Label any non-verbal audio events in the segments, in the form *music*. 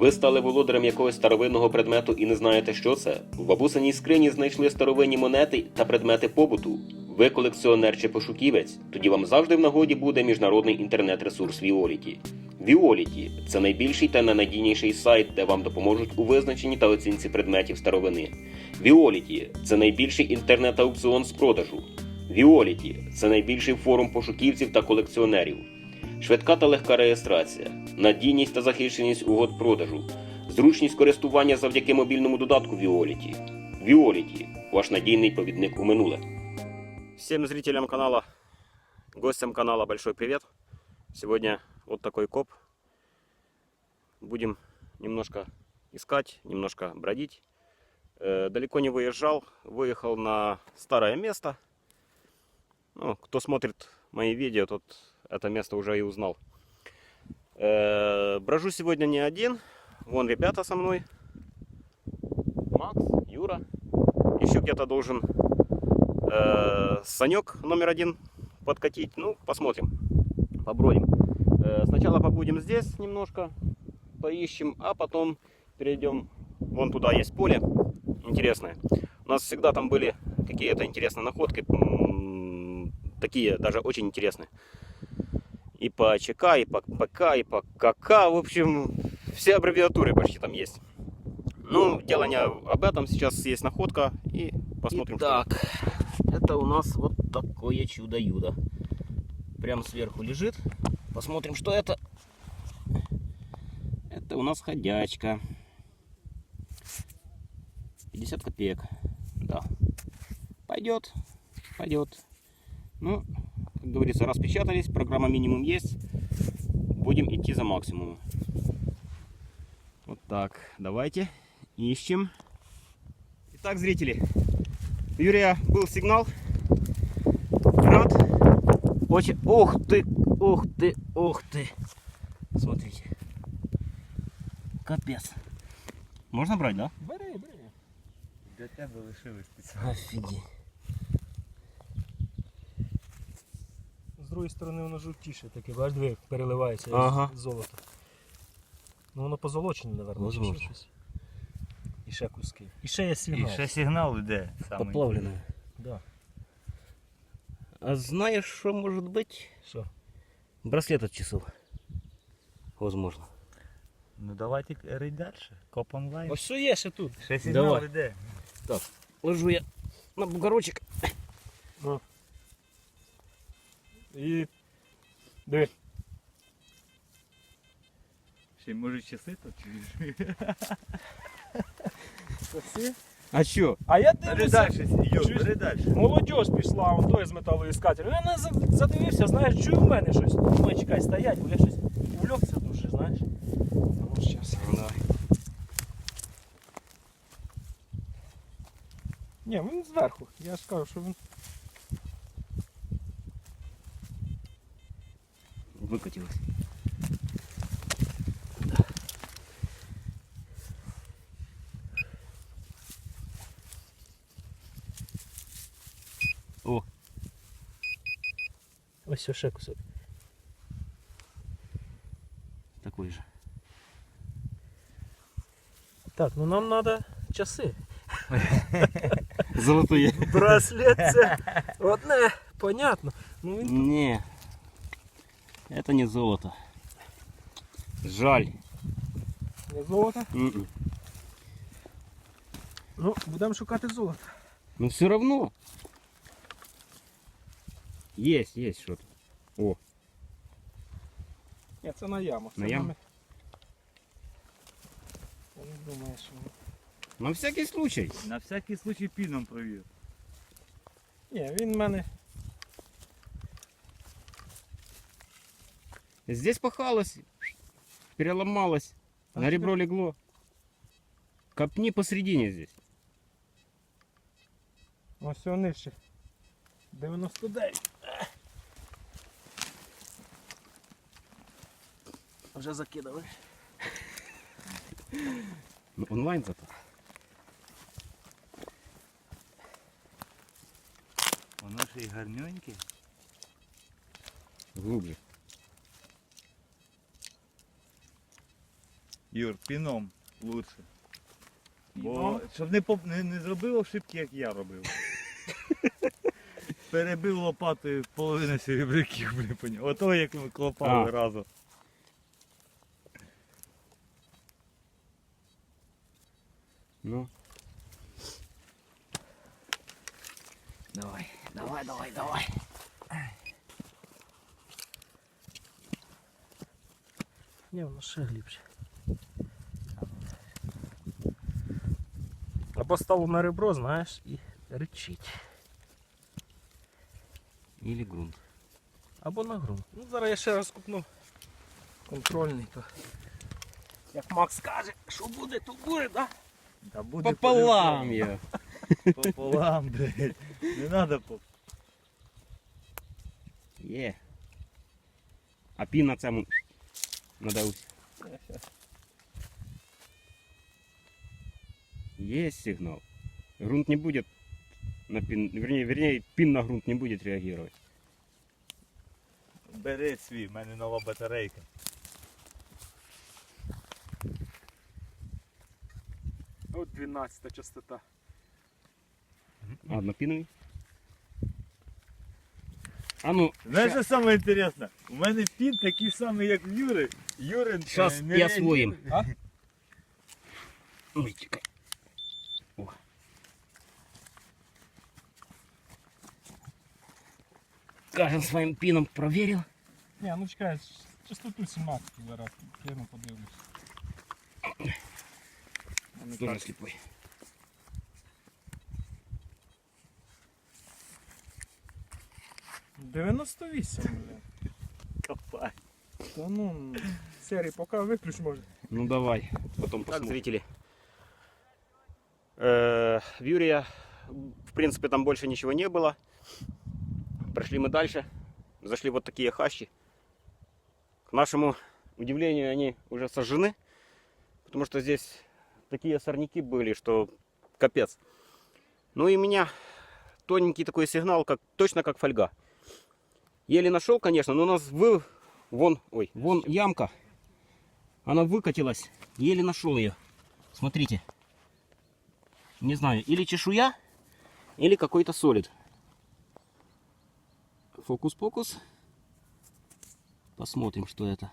Ви стали володарем якогось старовинного предмету і не знаєте, що це? В бабусиній скрині знайшли старовинні монети та предмети побуту. Ви колекціонер чи пошуківець? Тоді вам завжди в нагоді буде міжнародний інтернет-ресурс Віоліті. Віоліті це найбільший та найнадійніший сайт, де вам допоможуть у визначенні та оцінці предметів старовини. Віоліті це найбільший інтернет-аукціон з продажу. Віоліті це найбільший форум пошуківців та колекціонерів. Швидка та легка реєстрація, надійність та захищеність угод продажу, зручність користування завдяки мобільному додатку Віоліті. Віоліті ваш надійний провідник у минуле. Всем зрителям канала, гостям канала большой привет. Сегодня вот такой коп. Будем немножко искать, немножко бродить. Э, далеко не выезжал, выехал на старое место. Ну, кто смотрит мои видео, тот это место уже и узнал. Э, брожу сегодня не один. Вон ребята со мной. Макс, Юра. Еще где-то должен э, Санек номер один подкатить. Ну, посмотрим. Побродим. Э, сначала побудем здесь немножко, поищем, а потом перейдем. Вон туда есть поле интересное. У нас всегда там были какие-то интересные находки. Такие даже очень интересные. И по ЧК, и по ПК, и по КК. В общем, все аббревиатуры почти там есть. Ну, дело не об этом. Сейчас есть находка. И посмотрим. Так, это у нас вот такое чудо-юдо. Прям сверху лежит. Посмотрим, что это. Это у нас ходячка. 50 копеек. Да. Пойдет. Пойдет. Ну, как говорится, распечатались. Программа минимум есть. Будем идти за максимумом. Вот так. Давайте ищем. Итак, зрители. У Юрия был сигнал. Рад. Очень... Ух ты, ух ты, ух ты. Смотрите. Капец. Можно брать, да? Бери, бери. Для тебе лишили спеціально. Офигеть. Другої сторони воно жовтіше таке, бачиш, диви, переливається Ага. золото. Ну воно позолочене, напевно, чи ще щось. І ще куски. І ще є І ще сигнал йде. саме Поплавленная. Да. А знаешь, что может быть? Що? Браслет от часов. Возможно. Ну давайте рить далі. Коп онлайн. Ось що є ще тут. Ще сигнал Давай. йде. Ложу я на бугорочек. І. Диви. Ще й може часи тут чи Коси. А что? А я Бери дивлюся. далі, Юр, Чуєш? бери далі. Молодь пішла, он той з металоіскателем. Я не за- задивився, знаєш, чую в мене щось. Думаю, чекай, стоять, бо я щось увлекся дуже, знаєш. А ну щас. Ні, він зверху. Я ж кажу, що він. Выкатилась. О, Ось ще кусок. такой же. Так, ну нам треба часи. Золотые. Браслет це одне, понятно. Ну він Не, это не золото. Жаль. не золото. М-м. Ну, будемо шукати золото. Но все равно. Есть, есть что-то. О, Ні, це на яму. Це На яму? ми- Я не думаю, що. на всякий случай. На всякий случай піном провір. Ні, він в мене. Здесь пахалось, переломалось, А на ребро легло. Копни посередине здесь. Ось все нижче. 99. Вже закидали. Ну, онлайн зато. Воно ще й гарненьке. Глубже. Юр, піном лучше. Бо щоб не, поп- не, не зробив ошибки, як я робив. *laughs* Перебив лопатою половину серебряків, блін, поняв. Ото як ми клопали А. разом. Ну, Давай, давай, давай, давай. Ні, воно ще глибше. Або ставив на ребро, знаєш, і речить. или грунт. Або на ґрунт. Ну, зараз я ще раз купну контрольний. То. Як Макс каже, що буде, то буде, да? Та буде Пополам я. *laughs* по- Пополам, блядь. Не треба по. Є. А пін на цьому надався. Есть сигнал. Грунт не будет на пин, вернее, вернее, пин на грунт не будет реагировать. Бери свій, в мене нова батарейка. От 12 частота. А, однопиновый? А ну, Знаєш, що саме інтересне? У мене пін такий самий, як в Юри. Юрин. сейчас е, и не освоим. А? Ой, чекай. Кажем, своим пином проверил. Ні, ну чекай, частоту 17 зараз кину подивлюсь. Тоже слепой. реагує. 98, блін. Копай. Та ну, серій, поки виключ може. Ну давай, потом Так, зрители. Э, В Юрия, в принципе, там больше ничего не было. Прошли мы дальше. Зашли вот такие хащи. К нашему удивлению, они уже сожжены. Потому что здесь такие сорняки были, что капец. Ну и меня тоненький такой сигнал, как, точно как фольга. Еле нашел, конечно, но у нас вы, вон, ой, вон ямка. Она выкатилась. Еле нашел ее. Смотрите. Не знаю, или чешуя, или какой-то солид. Фокус-покус. Посмотрим, что это.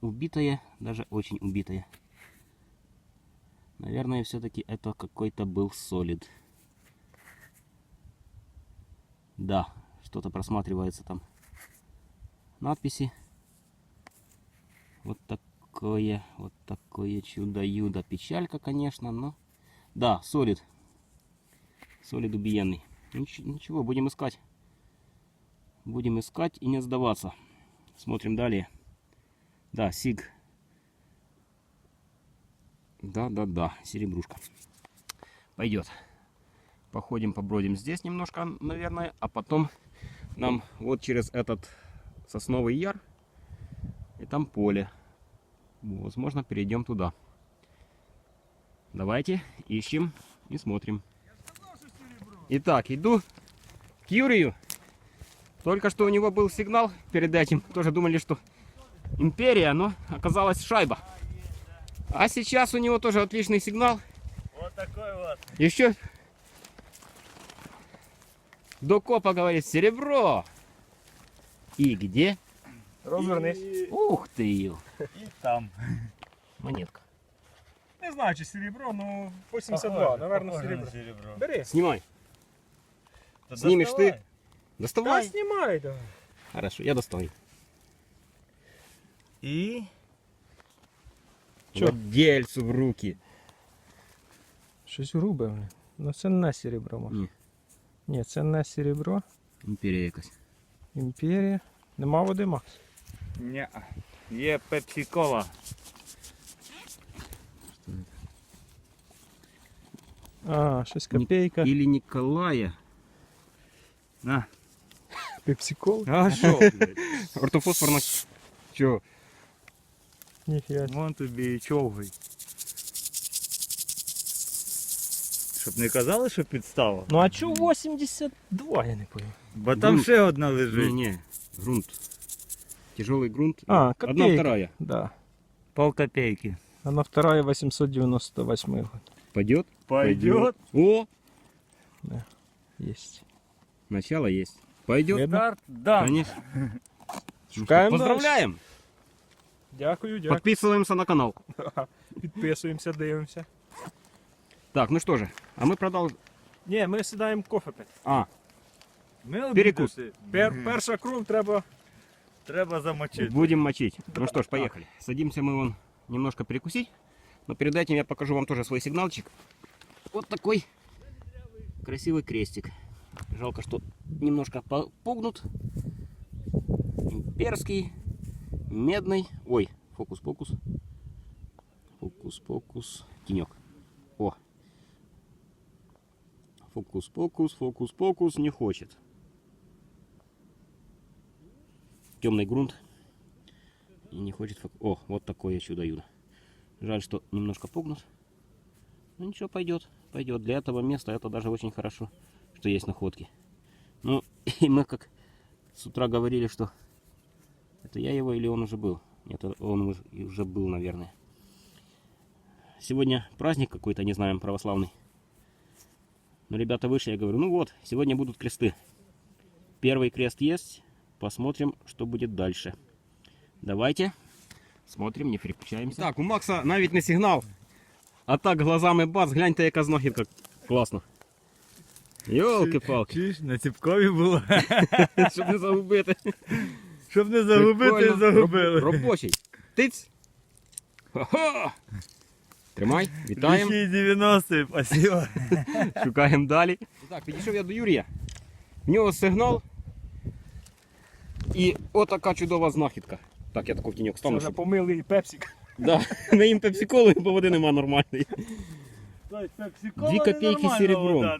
Убитая, даже очень убитая. Наверное, все-таки это какой-то был солид. Да, что-то просматривается там. Надписи. Вот такое, вот такое чудо-юдо. Печалька, конечно, но... Да, солид. Солид убиенный. Нич- Ничего, будем искать. Будем искать и не сдаваться. Смотрим далее. Да, сиг. Да, да, да, серебрушка. Пойдет. Походим, побродим здесь немножко, наверное, а потом нам вот через этот сосновый яр и там поле. Возможно, перейдем туда. Давайте ищем и смотрим. Итак, иду к Юрию. Только что у него был сигнал перед этим. Тоже думали, что империя, но оказалась шайба. А сейчас у него тоже отличный сигнал. Вот такой вот. Еще до копа говорит серебро. И где? Розвернись. І, Ух ты! і там. Монетка. Не знаю, чи серебро, ну по 72, Похоже, наверное, похоже на серебро. серебро. Бери. Снимай. Та Знімеш доставай. ти? Та Доставай. знімай, давай. Хорошо, я достаю. І Чё? Владельцу в руки. Щось грубе, блін. Ну це не серебро, може. Ні. Ні, це не серебро. Імперія якась. Імперія. Нема води, Макс. Ні. Є пепсі-кола. А, щось Ні- копейка. Или Николая. На. Пепсикол. А що? Ортофосфорна. Чо? Ніфіга. Вон тобі і човгай. Щоб не казали, що підстава. Ну а чого 82, я не пойму. Бо там Грунт. ще одна Ні, лежить. ні. Грунт. Тяжелый грунт. А, Одна копейка. вторая. Да. Пол копейки. Она вторая 898 год. Пойдет? Пойдет. О, Есть. начало есть. Пойдет? Видно? Старт, да. Конечно. Ну что, Шукаем Поздравляем! Дякую, дякую. Подписываемся на канал. *laughs* Підписуємося, дивимося. Так, ну что же, а мы продолжим. Ні, ми сідаємо кофе пити. А, Ми Перекус. обідати. Пер, перша кров треба. Треба замочити. будем мочить. *laughs* Ну что ж, поехали. Садимся мы вон немножко перекусить. Но перед этим я покажу вам тоже свой сигналчик. Вот такой красивый крестик. Жалко, что немножко по- погнут. Имперский, медный. Ой, фокус-покус. Фокус-покус. Тенек. О. Фокус-покус, фокус-покус не хочет. Темный грунт. И не хочет фок- О, вот такое чудо-юдо. Жаль, что немножко погнут. Ну ничего, пойдет. Пойдет. Для этого места это даже очень хорошо, что есть находки. Ну, *laughs* и мы как с утра говорили, что это я его или он уже был. Нет, он уже был, наверное. Сегодня праздник какой-то, не знаем, православный. Но ребята вышли, я говорю, ну вот, сегодня будут кресты. Первый крест есть. Посмотрим, что будет дальше. Давайте. Смотрим, не переключаемся. Так, у Макса навіть не сигнал. А так глазами бац, гляньте, яка знахідка. Класно. Йолки-палки. Чуєш, на ціпкові було. *laughs* Щоб не загубити. Щоб не загубити, Прикольно. загубили. Роб- Робочий. Тиць. Хо-хо. Тримай, вітаємо. 90 спасибо. *laughs* Шукаємо далі. Так, підійшов я до Юрія. В нього сигнал. І отака чудова знахідка. Так, я таку в тіньок Це стану. вже щоб- помилий пепсик. Да. *laughs* Ми їм пепсиколи, бо води нема нормальної. Дві копійки серебром.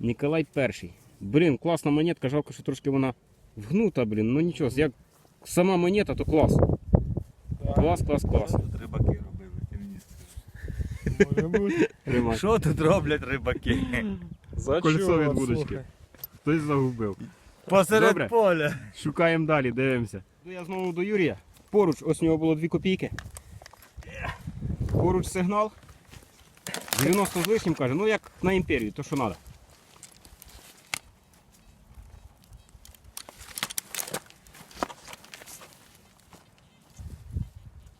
Ніколай перший. Блін, класна монетка, жалко, що трошки вона вгнута, блін. Ну нічого, як сама монета, то клас. Клас, клас, клас. Тут рибаки робили, ти мені скажи. Може бути. Тримай. Що тут роблять рибаки? За Кольцо від будочки. Хтось загубив. Посеред Добре. поля. Шукаємо далі, дивимося. Я знову до Юрія. Поруч, ось у нього було 2 копійки. Поруч сигнал. 90 з лишнім каже, ну як на імперію, то що треба.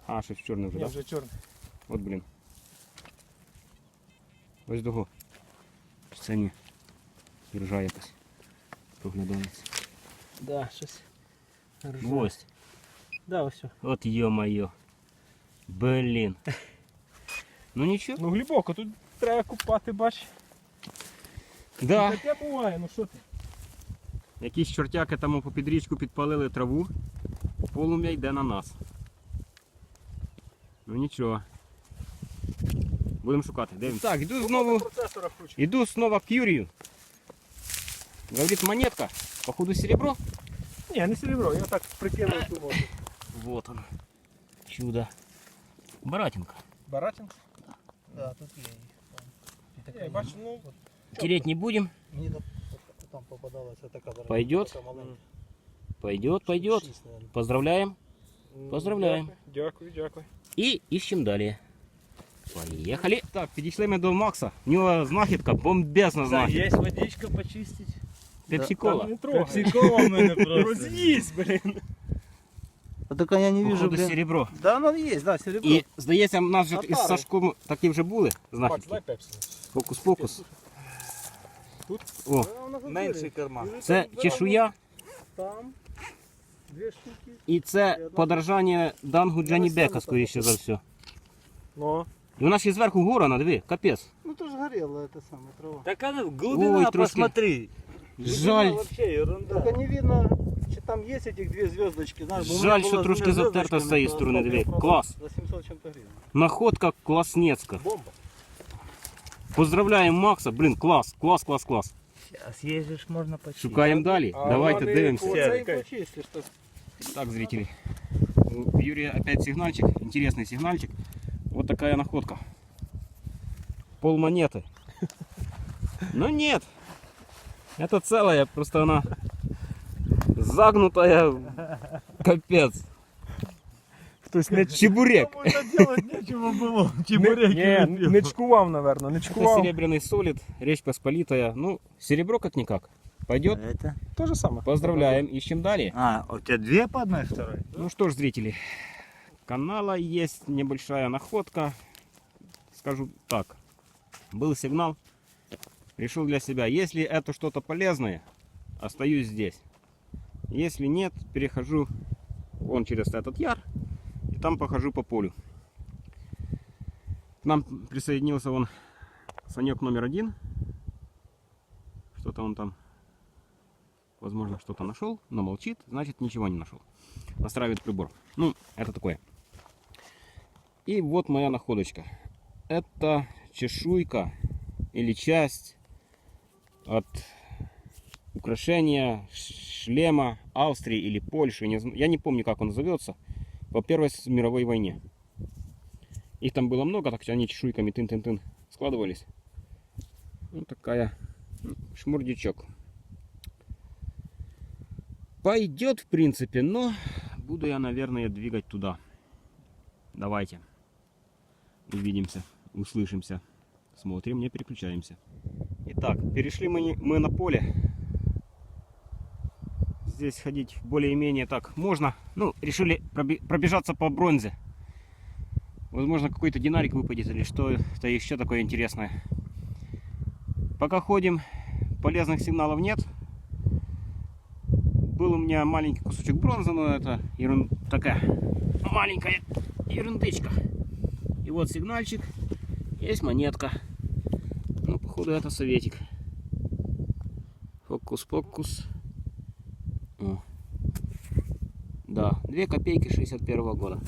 А, щось чорне вже, Ні, так? вже чорний. От блін. Ось дого. Чи Це ні. Іржа якась. Проглядається. Да, щось. Ось. Да, ось. От йо-моє. Блін. *laughs* Ну нічого. Ну глибоко, тут треба купати, бач. Да. Таке буває, ну що ти? Якісь чортяки там по підрічку підпалили траву. Полум'я йде на нас. Ну нічого. Будемо шукати. Дивимося. Так, йду знову. Иду снова к Юрию. Говорит, монетка. Походу серебро. Ні, не серебро, я так прикинув ту воду. Вот оно. Чудо. Баратинка. Баратин? Да, тут є. Я бачу, ну, Тереть не будем. Мені там, там попадалася така дорога. Пойдет? Така маленька. Пойдет, пойдет. Шість, наверно. Поздравляем. м, Поздравляємо. Дякую, дякую. І іщем далі. Поїхали. Так, підійшли ми до Макса. В нього знахідка, бомбезна знахідка. Є водичка почистить. Пепсі-кола. Не трогай. Пепсикова в мене просто. Роз'їсть, блін. А только я не вижу, Походу блин. серебро. Да, оно есть, да, серебро. І здається, в нас же із Татари. Сашком такі вже були Бач, знахідки. дай пепсі. Фокус-покус. Тут? О, Да, воно тут Менший є. карман. це чешуя. Там. Дві штуки. І це подорожання дангу Джані Бека, скоріше за все. Ну, І вона ще зверху горана, диви, капець. Ну то ж горела эта самая трава. Так она Ой, глубина, трошки. посмотри. Жаль, Вообще ерунда. Только не видно, чи там есть этих две звездочки. Знаешь, бо в мене Жаль, була що з трошки двома затерта з звездочками, цієї то сторони, я диви. продав Клас. За 700 чим-то гривень. находка класнецька. Бомба. Поздравляємо Макса, блін, клас, клас, клас, клас. Зараз їжджеш, можна почти. Шукаємо далі. А Давайте вони дивимося. по- Оце і Оцей. почистиш. то Так, зрители. У Юрия опять сигнальчик, интересный сигнальчик. Вот такая находка. Пол монеты. Но нет. Это целая, просто она Загнутая. Капец. Хтось не, Чебурек. Делать нечего было. не, Чебуреки не, лепил. не чкував, напевно, не Это чкував. серебряный солид, речь посполитая. Ну, серебро как-никак. Пойдет. Это? То же саме. Поздравляем, ищем далее. А, у тебя две по одной второй? Ну что ж, зрители, канала есть небольшая находка. Скажу так, был сигнал, решил для себя, если это что-то полезное, остаюсь здесь. Если нет, перехожу вон через этот яр и там похожу по полю. К нам присоединился он Санек номер один. Что-то он там, возможно, что-то нашел, но молчит, значит ничего не нашел настраивает прибор. Ну, это такое. И вот моя находочка. Это чешуйка или часть от украшения шлема Австрии или Польши. Не Я не помню, как он зовется. По Первой мировой войне. Их там было много, так что они чешуйками тын-тын-тын складывались. Вот такая м, шмурдячок. Пойдет, в принципе, но буду я, наверное, двигать туда. Давайте. Увидимся, услышимся. Смотрим, не переключаемся. Итак, перешли мы, мы на поле. Здесь ходить более-менее так можно. Ну, решили пробежаться по бронзе. Возможно, какой-то динарик выпадет или что-то еще такое интересное. Пока ходим, полезных сигналов нет. Был у меня маленький кусочек бронзы, но это ерун... такая маленькая ерундычка. И вот сигнальчик, есть монетка. Ну, походу, это советик. Фокус-покус. Да, 2 копейки 61 года.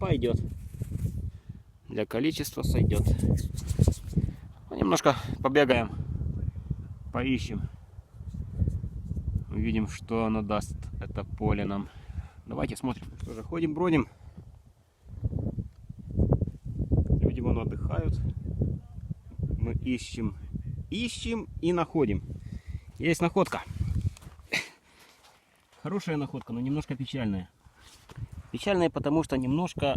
Пойдет. Для количества сойдет. Ну, немножко побегаем, поищем. Увидим, что оно даст это поле нам. Давайте смотрим. Что же, ходим, бродим. Люди вон отдыхают. Мы ищем, ищем и находим. Есть находка. Хорошая находка, но немножко печальная. Печальная, потому что немножко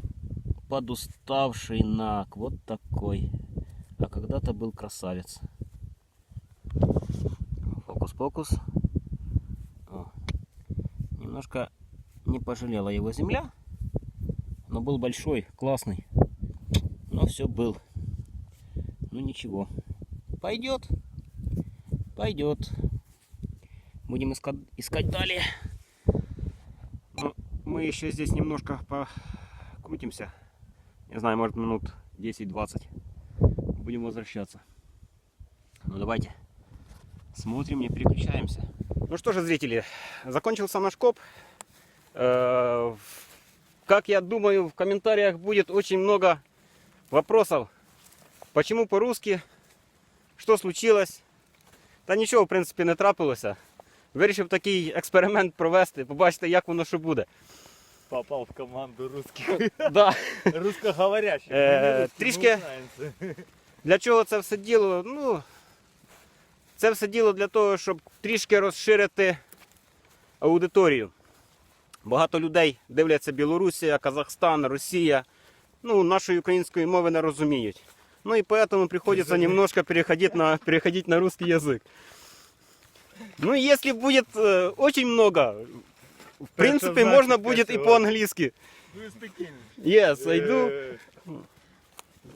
подуставший нак. Вот такой. А когда-то был красавец. Фокус-покус. О. Немножко не пожалела его земля. Но был большой, классный. Но все был. Ну ничего. Пойдет. Пойдет. Будем искать, искать далее Ну, мы еще здесь немножко покрутимся. Не знаю, может минут 10-20. Будем возвращаться. Ну давайте. Смотрим, не переключаемся. Ну что же, зрители, закончился наш коп. Э, Как я думаю, в комментариях будет очень много вопросов. Почему по-русски? Що случилось? Та нічого, в принципі, не трапилося. Вирішив такий експеримент провести, побачите, як воно що буде. Попал в команду русских. *laughs* Да. Русскоговорящих. Э, Ну, не русских, трішки- ну, українці. Для чого це все діло? Ну, це все діло для того, щоб трішки розширити аудиторію. Багато людей дивляться Білорусія, Казахстан, Росія. Ну, нашої української мови не розуміють. Ну и поэтому приходится немножко переходить на, переходить на русский язык. Ну, если будет э, очень много, в принципе, значит, можно будет и по-английски. Ну. Yes, I do. Е,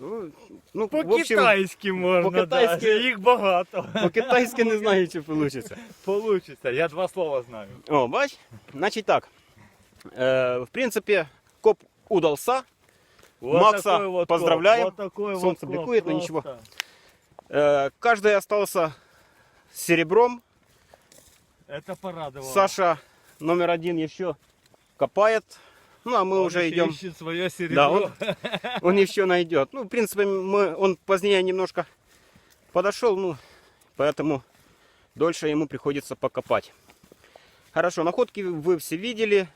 Ну, ну, По-китайськи можна, по-китайськи- да. їх багато. по-китайски не знаю, чи вийде. Получиться, я два слова знаю. О, бач? Значить так. Е, в принципі, коп удался. Вот Макса такой вот поздравляем. Вот такой Солнце коп, бликует, но просто. ничего. Э, каждый остался с серебром. Это порадовало. Саша номер один еще копает. Ну, а мы Он уже еще идем. ищет свое серебро. Да, он, он еще найдет. Ну, в принципе, мы, он позднее немножко подошел, ну, поэтому дольше ему приходится покопать. Хорошо, находки вы все видели.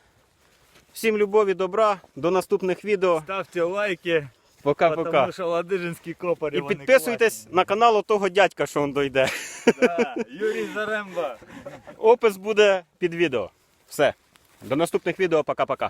Всем любови, добра. До наступних відео. Ставьте лайки, Пока-пока. потому что ладыжинский копарь. І підписуйтесь на канал того дядька, що він дойде. Да, Юрій Заремба. Опис буде під відео. Все. До наступних відео. Пока-пока.